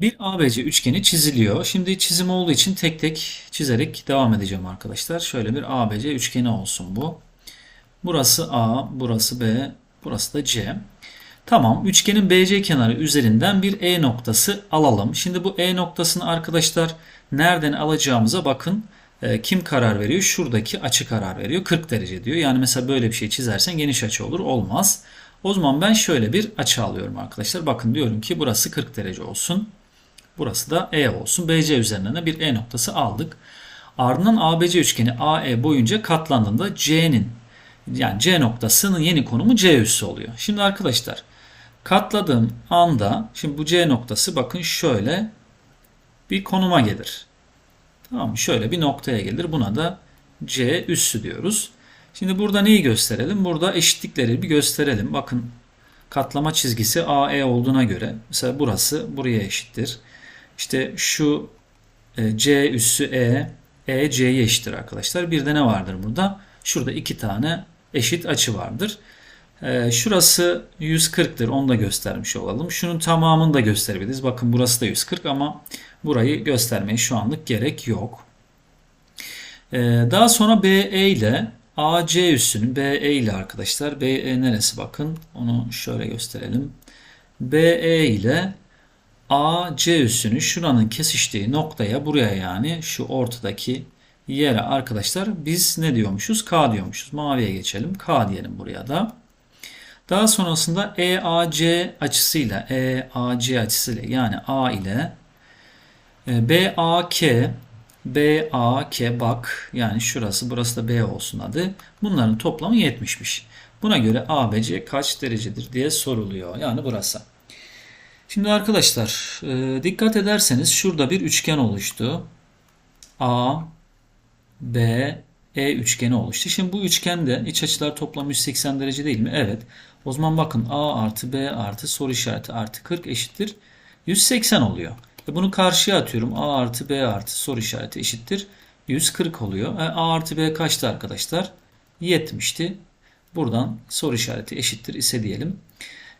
Bir ABC üçgeni çiziliyor. Şimdi çizim olduğu için tek tek çizerek devam edeceğim arkadaşlar. Şöyle bir ABC üçgeni olsun bu. Burası A, burası B, burası da C. Tamam, üçgenin BC kenarı üzerinden bir E noktası alalım. Şimdi bu E noktasını arkadaşlar nereden alacağımıza bakın. E, kim karar veriyor? Şuradaki açı karar veriyor. 40 derece diyor. Yani mesela böyle bir şey çizersen geniş açı olur. Olmaz. O zaman ben şöyle bir açı alıyorum arkadaşlar. Bakın diyorum ki burası 40 derece olsun. Burası da E olsun. BC üzerinden de bir E noktası aldık. Ardından ABC üçgeni AE boyunca katlandığında C'nin yani C noktasının yeni konumu C üssü oluyor. Şimdi arkadaşlar katladığım anda şimdi bu C noktası bakın şöyle bir konuma gelir. Tamam? Şöyle bir noktaya gelir. Buna da C üssü diyoruz. Şimdi burada neyi gösterelim? Burada eşitlikleri bir gösterelim. Bakın katlama çizgisi AE olduğuna göre mesela burası buraya eşittir. İşte şu e, C üssü E, E C'ye eşittir arkadaşlar. Bir de ne vardır burada? Şurada iki tane eşit açı vardır. E, şurası 140'tır. Onu da göstermiş olalım. Şunun tamamını da gösterebiliriz. Bakın burası da 140 ama burayı göstermeye şu anlık gerek yok. E, daha sonra BE ile AC üssünün BE ile arkadaşlar BE neresi bakın onu şöyle gösterelim. BE ile AC üssünün şuranın kesiştiği noktaya buraya yani şu ortadaki yere arkadaşlar biz ne diyormuşuz? K diyormuşuz. Maviye geçelim. K diyelim buraya da. Daha sonrasında EAC açısıyla EAC açısıyla yani A ile e, BAK BAK bak yani şurası burası da B olsun adı. Bunların toplamı 70'miş. Buna göre ABC kaç derecedir diye soruluyor. Yani burası. Şimdi arkadaşlar e, dikkat ederseniz şurada bir üçgen oluştu. A, B, E üçgeni oluştu. Şimdi bu üçgende iç açılar toplam 180 derece değil mi? Evet. O zaman bakın A artı B artı soru işareti artı 40 eşittir. 180 oluyor. E bunu karşıya atıyorum. A artı B artı soru işareti eşittir. 140 oluyor. E, A artı B kaçtı arkadaşlar? 70'ti. Buradan soru işareti eşittir ise diyelim.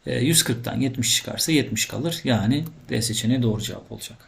140'tan 70 çıkarsa 70 kalır. Yani D seçeneği doğru cevap olacak.